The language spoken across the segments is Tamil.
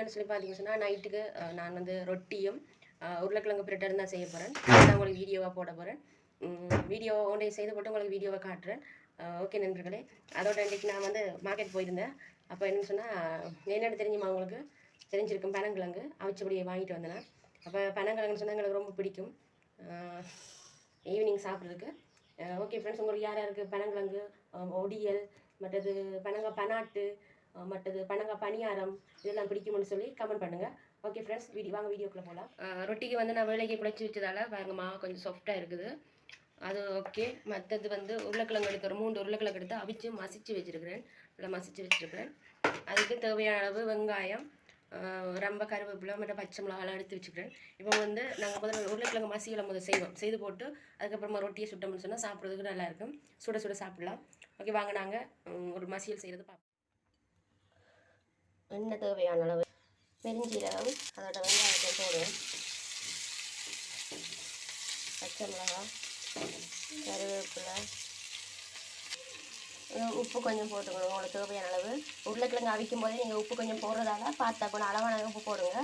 வீடியோன்னு சொல்லி பார்த்தீங்கன்னு சொன்னால் நைட்டுக்கு நான் வந்து ரொட்டியும் உருளைக்கிழங்கு பிரட்டரும் தான் செய்ய போகிறேன் நான் உங்களுக்கு வீடியோவாக போட போகிறேன் வீடியோ ஒன்றை செய்து போட்டு உங்களுக்கு வீடியோவை காட்டுறேன். ஓகே நண்பர்களே. அதோட இன்றைக்கு நான் வந்து மார்க்கெட் போயிருந்தேன். அப்போ என்னன்னு சொன்னால் என்னென்னு தெரிஞ்சுமா உங்களுக்கு? தெரிஞ்சிருக்கும். பனங்கிழங்கு அவிச்சபடியை வாங்கிட்டு வந்தேன். அப்போ பனங்கிழங்குன்னு சொன்னால் எங்களுக்கு ரொம்ப பிடிக்கும். ஈவினிங் சாப்பிட்றதுக்கு. ஓகே ஃப்ரெண்ட்ஸ் உங்களுக்கு யார் யாருக்கு பனங்கிழங்கு ஒடியல் மற்றது பனங்க பனாட்டு மற்றது பனங்க பணியாரம் இதெல்லாம் பிடிக்கும்னு சொல்லி கமெண்ட் பண்ணுங்கள் ஓகே ஃப்ரெண்ட்ஸ் வீடியோ வாங்க வீடியோக்குள்ளே போகலாம் ரொட்டிக்கு வந்து நான் வேலைக்கு குழைச்சி வச்சதால பாருங்க மாவு கொஞ்சம் சாஃப்டாக இருக்குது. அது ஓகே மற்றது வந்து உருளைக்கிழங்கு எடுத்து ஒரு மூணு உருளைக்கிழங்கு எடுத்து அவிச்சு மசிச்சு வச்சுருக்கிறேன். நல்லா மசிச்சு வச்சுருக்கிறேன். அதுக்கு தேவையான அளவு வெங்காயம் ரொம்ப கருவேப்பிலை மற்ற பச்சை மிளகாலாம் எடுத்து வச்சுக்கிறேன். இப்போ வந்து நாங்கள் முதல்ல உருளைக்கிழங்கு மசியலை முதல் செய்வோம். செய்து போட்டு அதுக்கப்புறமா ரொட்டியை சுட்டோம்னு சொன்னால் சாப்பிட்றதுக்கு நல்லா இருக்கும். சுட சுட சாப்பிட்லாம். ஓகே வாங்க நாங்கள் ஒரு மசியல் செய்கிறது பார்ப்போம் எண்ணெய் தேவையான அளவு? பெருஞ்சீரகம் அதோட வெங்காயத்தை போடுவேன் பச்சை மிளகாய் கருவேப்பிலை. உப்பு கொஞ்சம் போட்டுக்கணும். உங்களுக்கு தேவையான அளவு. உருளைக்கிழங்கு அவிக்கும் போதே நீங்கள் உப்பு கொஞ்சம் போடுறதால பார்த்தா கொஞ்சம் அளவான உப்பு போடுங்க.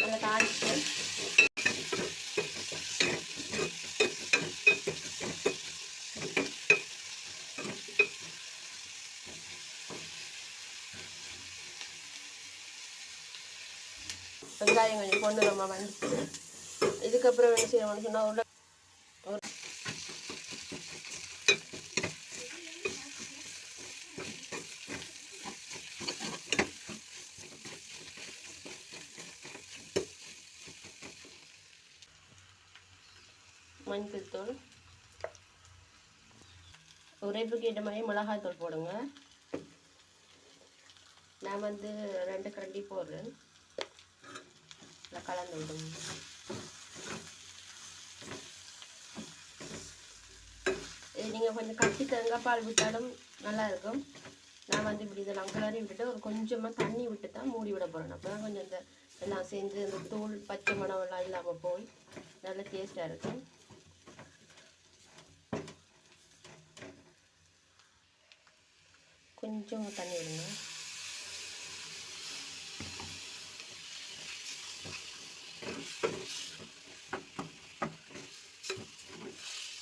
நல்லா தாளிச்சு வெங்காயம் கொஞ்சம் கொண்டு நம்ம வந்து இதுக்கப்புறம் என்ன செய்யணும்னு சொன்னால் உருளை மஞ்சள் தூள் உரைப்புக்கு ஏற்ற மாதிரி மிளகாய் தூள் போடுங்க. நான் வந்து ரெண்டு கரண்டி போடுறேன். நல்லா கலந்து விடுங்க இது நீங்கள் கொஞ்சம் கட்டி தேங்காய் பால் விட்டாலும் நல்லா இருக்கும் நான் வந்து இப்படி இதெல்லாம் கிளறி விட்டுட்டு ஒரு கொஞ்சமாக தண்ணி விட்டு தான் மூடி விட போகிறேன் அப்போ தான் கொஞ்சம் இந்த எல்லாம் சேர்ந்து இந்த தூள் பச்சை மணம் எல்லாம் இல்லாமல் போய் நல்ல டேஸ்ட்டாக இருக்கும் கொஞ்சம் தண்ணி விடுங்க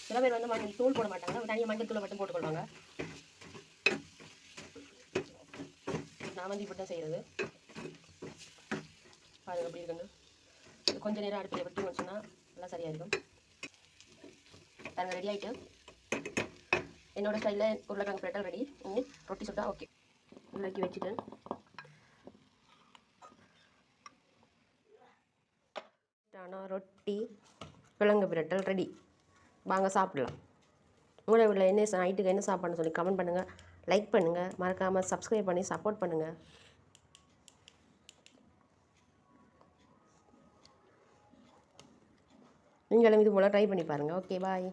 சில பேர் வந்து மஞ்சள் தூள் போட மாட்டாங்க. தனியாக மஞ்சள் தூளை மட்டும் போட்டுக்கொள்வாங்க. நான் வந்து இப்படி தான் செய்கிறது பாருங்க எப்படி இருக்குன்னு. கொஞ்சம் நேரம் அடுப்பில் விட்டு வச்சுன்னா நல்லா சரியாக இருக்கும் பாருங்க ரெடி ஆகிட்டு என்னோடய ஸ்டைலில் உருளைக்கிழங்கு பிரெட்டல் ரெடி இனி ரொட்டி சுட்டா ஓகே உள்ளக்கி வச்சுட்டேன் ஆனால் ரொட்டி கிழங்கு பிரட்டல் ரெடி வாங்க சாப்பிடலாம். உங்களோட வீட்டில் என்ன நைட்டுக்கு என்ன சாப்பாடுன்னு சொல்லி கமெண்ட் பண்ணுங்கள் லைக் பண்ணுங்கள் மறக்காமல் சப்ஸ்கிரைப் பண்ணி சப்போர்ட் பண்ணுங்கள் நீங்களும் இது போல் ட்ரை பண்ணி பாருங்கள் ஓகே பாய்